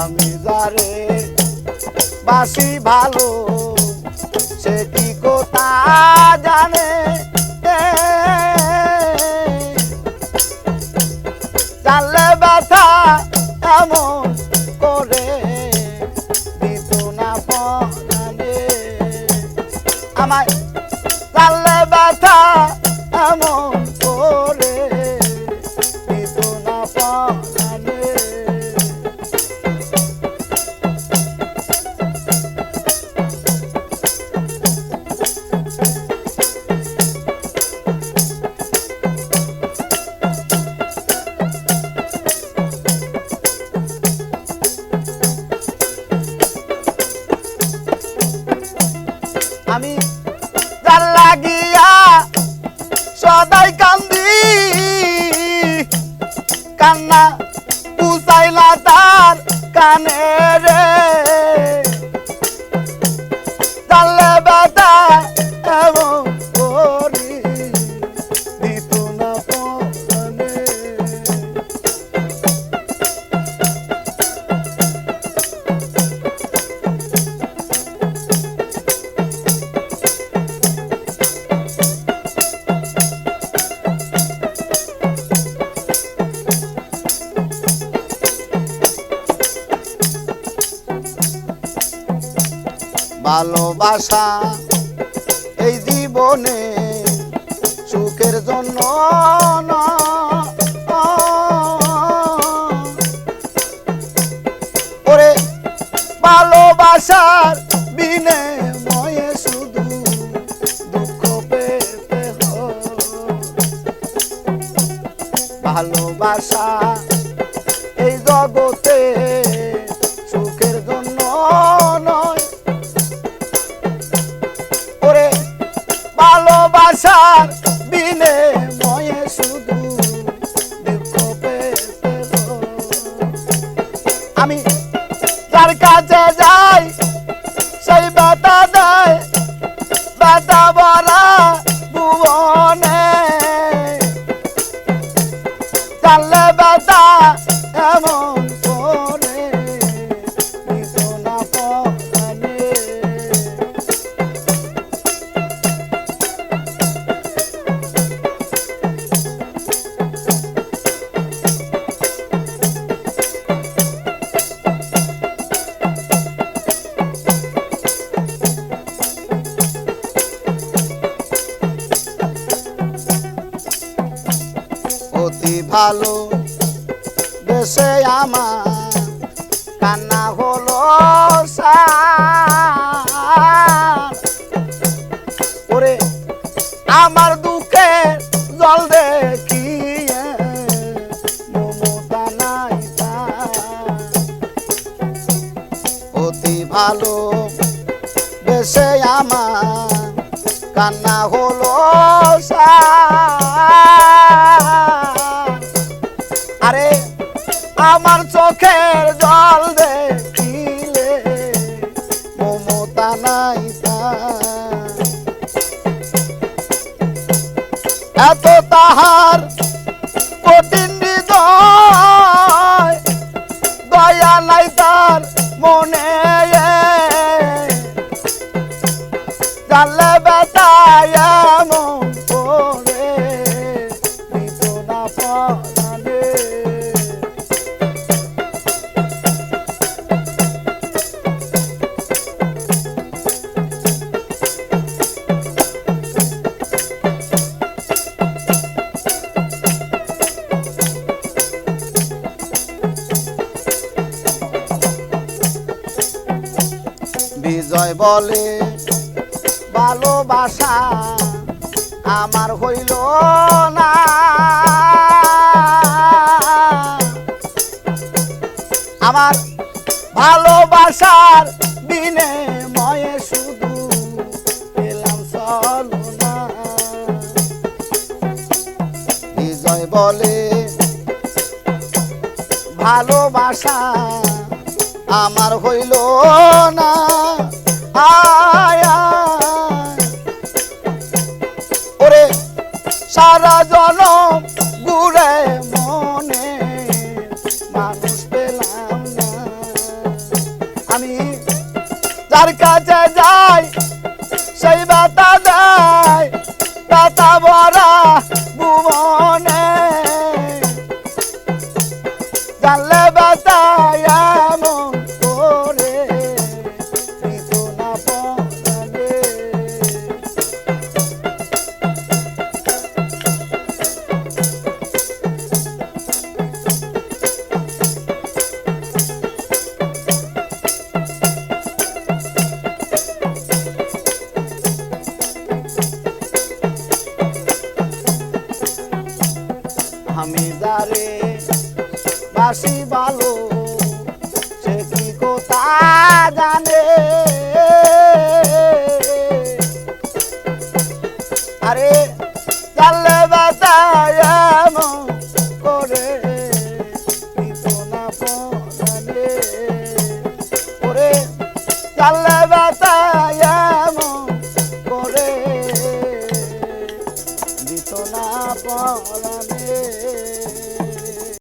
আমি যারে বাসি ভালো, সে কি কথা জানে? জানলে ব্যথা এমন করে, দিত না পরাণে। আমায় জানলে ব্যথা সদাই কান্দি। কান্না পুষাইলা তার কানে রে। ভালোবাসা এই জীবনে সুখের জন্য নয়। ওরে ভালোবাসার বিনিময়ে শুধু দুঃখ পেতে ভালোবাসা এই জগতে ভালোবাসার অতি ভালো দেশে আমার কান্না হলো। ওরে, আমার দুঃখে জল নাই অতি ভালো দেশে আমার কান্না হলো সার। আমার বিজয় বলে ভালোবাসা আমার হইল না। আমার ভালোবাসার বিনিময়ে শুধু পেলাম চলনা বিজয় বলে ভালোবাসা আমার হইল না। আয়া ওরে সারা জন গুড়ে মনে মানুষ পেলাম না। আমি যার কাছে যাই, সেই বাতা আমি যারে বাসি ভালো সে কি কথা জানে আরে চালে বাতায় করে। চালে বাতায়